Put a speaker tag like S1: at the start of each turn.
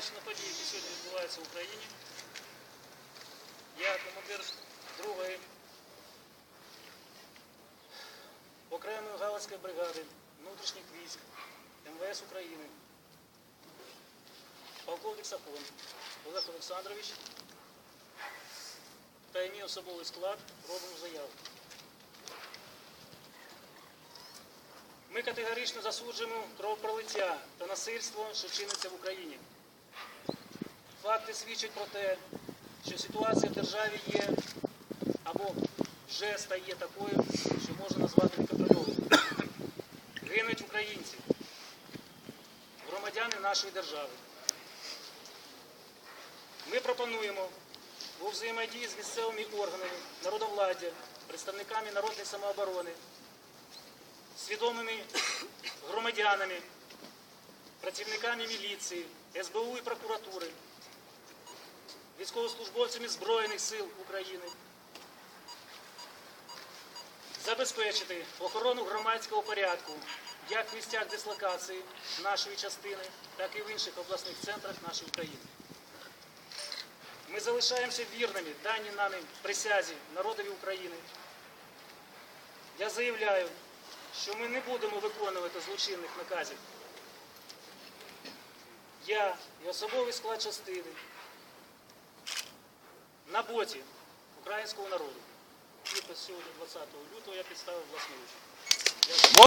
S1: на події, які сьогодні відбуваються в Україні, я командир другої окремої галицької бригади внутрішніх військ МВС України, полковник Сафон Олег Олександрович та мій особовий склад робимо заяву. Ми категорично засуджуємо кровопролиття та насильство, що чиниться в Україні. Факти свідчать про те, що ситуація в державі є або вже стає такою, що можна назвати неконтрольованою. Гинуть українці, громадяни нашої держави. Ми пропонуємо у взаємодії з місцевими органами, народовладдя, представниками народної самооборони, свідомими громадянами, працівниками міліції, СБУ і прокуратури, військовослужбовцями Збройних сил України, забезпечити охорону громадського порядку як в місцях дислокації нашої частини, так і в інших обласних центрах нашої країни. Ми залишаємося вірними даній нами присязі народові України. Я заявляю, що ми не будемо виконувати злочинних наказів. Я і особовий склад частини на боці українського народу. І сьогодні, 20 лютого, я підставив власну руку.